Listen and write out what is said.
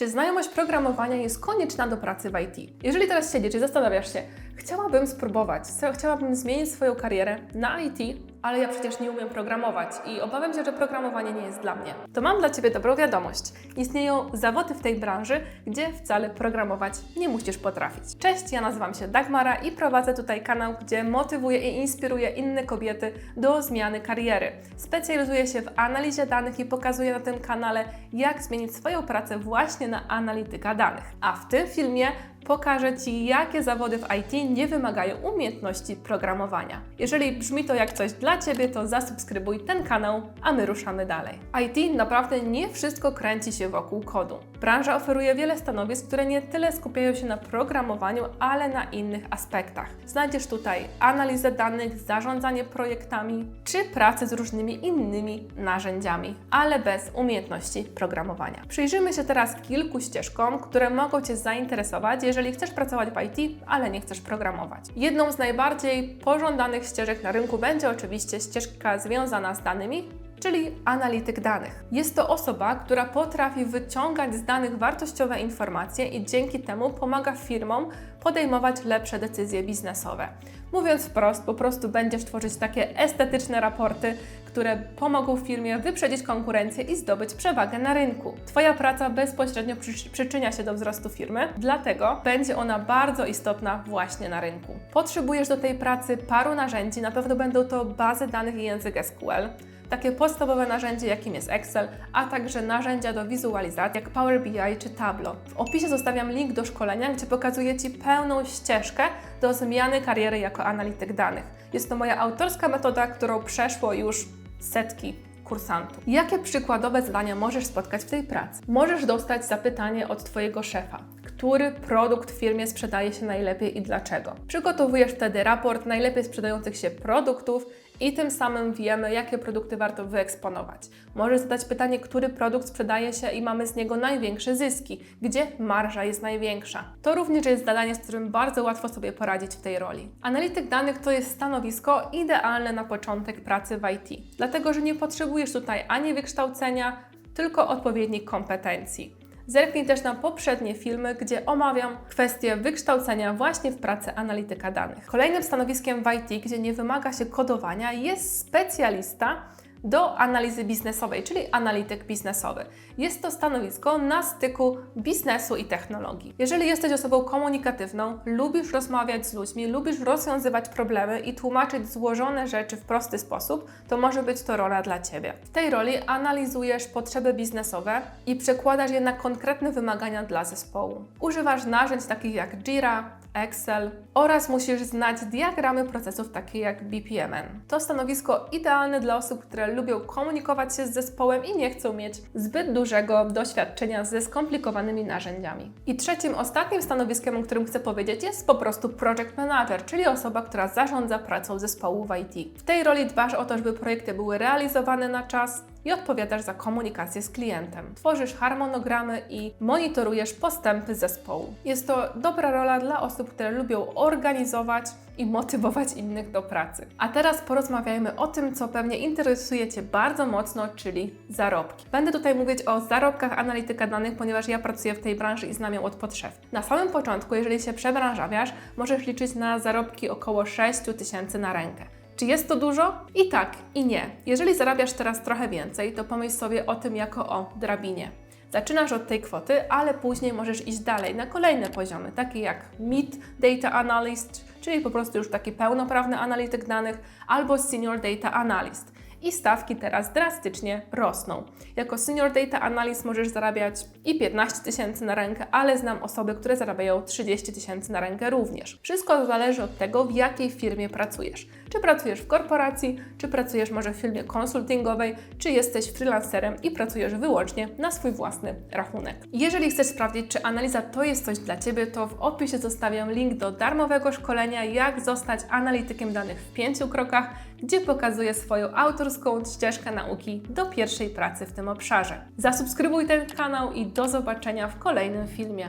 Czy znajomość programowania jest konieczna do pracy w IT? Jeżeli teraz siedzisz i zastanawiasz się, chciałabym spróbować, chciałabym zmienić swoją karierę na IT, ale ja przecież nie umiem programować i obawiam się, że programowanie nie jest dla mnie, to mam dla Ciebie dobrą wiadomość. Istnieją zawody w tej branży, gdzie wcale programować nie musisz potrafić. Cześć, ja nazywam się Dagmara i prowadzę tutaj kanał, gdzie motywuję i inspiruję inne kobiety do zmiany kariery. Specjalizuję się w analizie danych i pokazuję na tym kanale, jak zmienić swoją pracę właśnie na analityka danych. A w tym filmie pokażę Ci, jakie zawody w IT nie wymagają umiejętności programowania. Jeżeli brzmi to jak coś dla Ciebie, to zasubskrybuj ten kanał, a my ruszamy dalej. IT naprawdę nie wszystko kręci się wokół kodu. Branża oferuje wiele stanowisk, które nie tyle skupiają się na programowaniu, ale na innych aspektach. Znajdziesz tutaj analizę danych, zarządzanie projektami, czy pracę z różnymi innymi narzędziami, ale bez umiejętności programowania. Przyjrzyjmy się teraz kilku ścieżkom, które mogą Cię zainteresować, jeżeli chcesz pracować w IT, ale nie chcesz programować. Jedną z najbardziej pożądanych ścieżek na rynku będzie oczywiście ścieżka związana z danymi, czyli analityk danych. Jest to osoba, która potrafi wyciągać z danych wartościowe informacje i dzięki temu pomaga firmom podejmować lepsze decyzje biznesowe. Mówiąc wprost, po prostu będziesz tworzyć takie estetyczne raporty, które pomogą firmie wyprzedzić konkurencję i zdobyć przewagę na rynku. Twoja praca bezpośrednio przy, przyczynia się do wzrostu firmy, dlatego będzie ona bardzo istotna właśnie na rynku. Potrzebujesz do tej pracy paru narzędzi, na pewno będą to bazy danych i język SQL, takie podstawowe narzędzie, jakim jest Excel, a także narzędzia do wizualizacji, jak Power BI czy Tableau. W opisie zostawiam link do szkolenia, gdzie pokazuję Ci pełną ścieżkę do zmiany kariery jako analityk danych. Jest to moja autorska metoda, którą przeszło już setki kursantów. Jakie przykładowe zadania możesz spotkać w tej pracy? Możesz dostać zapytanie od Twojego szefa. Który produkt w firmie sprzedaje się najlepiej i dlaczego? Przygotowujesz wtedy raport najlepiej sprzedających się produktów i tym samym wiemy, jakie produkty warto wyeksponować. Możesz zadać pytanie, który produkt sprzedaje się i mamy z niego największe zyski, gdzie marża jest największa. To również jest zadanie, z którym bardzo łatwo sobie poradzić w tej roli. Analityk danych to jest stanowisko idealne na początek pracy w IT, dlatego że nie potrzebujesz tutaj ani wykształcenia, tylko odpowiednich kompetencji. Zerknij też na poprzednie filmy, gdzie omawiam kwestię wykształcenia właśnie w pracy analityka danych. Kolejnym stanowiskiem w IT, gdzie nie wymaga się kodowania, jest specjalista do analizy biznesowej, czyli analityk biznesowy. Jest to stanowisko na styku biznesu i technologii. Jeżeli jesteś osobą komunikatywną, lubisz rozmawiać z ludźmi, lubisz rozwiązywać problemy i tłumaczyć złożone rzeczy w prosty sposób, to może być to rola dla Ciebie. W tej roli analizujesz potrzeby biznesowe i przekładasz je na konkretne wymagania dla zespołu. Używasz narzędzi takich jak Jira, Excel oraz musisz znać diagramy procesów takie jak BPMN. To stanowisko idealne dla osób, które lubią komunikować się z zespołem i nie chcą mieć zbyt dużego doświadczenia ze skomplikowanymi narzędziami. I trzecim, ostatnim stanowiskiem, o którym chcę powiedzieć, jest po prostu project manager, czyli osoba, która zarządza pracą zespołu w IT. W tej roli dbasz o to, żeby projekty były realizowane na czas, i odpowiadasz za komunikację z klientem. Tworzysz harmonogramy i monitorujesz postępy zespołu. Jest to dobra rola dla osób, które lubią organizować i motywować innych do pracy. A teraz porozmawiajmy o tym, co pewnie interesuje Cię bardzo mocno, czyli zarobki. Będę tutaj mówić o zarobkach analityka danych, ponieważ ja pracuję w tej branży i znam ją od potrzeb. Na samym początku, jeżeli się przebranżawiasz, możesz liczyć na zarobki około 6 tysięcy na rękę. Czy jest to dużo? I tak, i nie. Jeżeli zarabiasz teraz trochę więcej, to pomyśl sobie o tym jako o drabinie. Zaczynasz od tej kwoty, ale później możesz iść dalej na kolejne poziomy, takie jak Mid Data Analyst, czyli po prostu już taki pełnoprawny analityk danych, albo Senior Data Analyst. I stawki teraz drastycznie rosną. Jako Senior Data Analyst możesz zarabiać i 15 tysięcy na rękę, ale znam osoby, które zarabiają 30 tysięcy na rękę również. Wszystko zależy od tego, w jakiej firmie pracujesz. Czy pracujesz w korporacji, czy pracujesz może w firmie konsultingowej, czy jesteś freelancerem i pracujesz wyłącznie na swój własny rachunek. Jeżeli chcesz sprawdzić, czy analiza to jest coś dla Ciebie, to w opisie zostawiam link do darmowego szkolenia, jak zostać analitykiem danych w pięciu krokach, gdzie pokazuję swoją autorską ścieżkę nauki do pierwszej pracy w tym obszarze. Zasubskrybuj ten kanał i do zobaczenia w kolejnym filmie.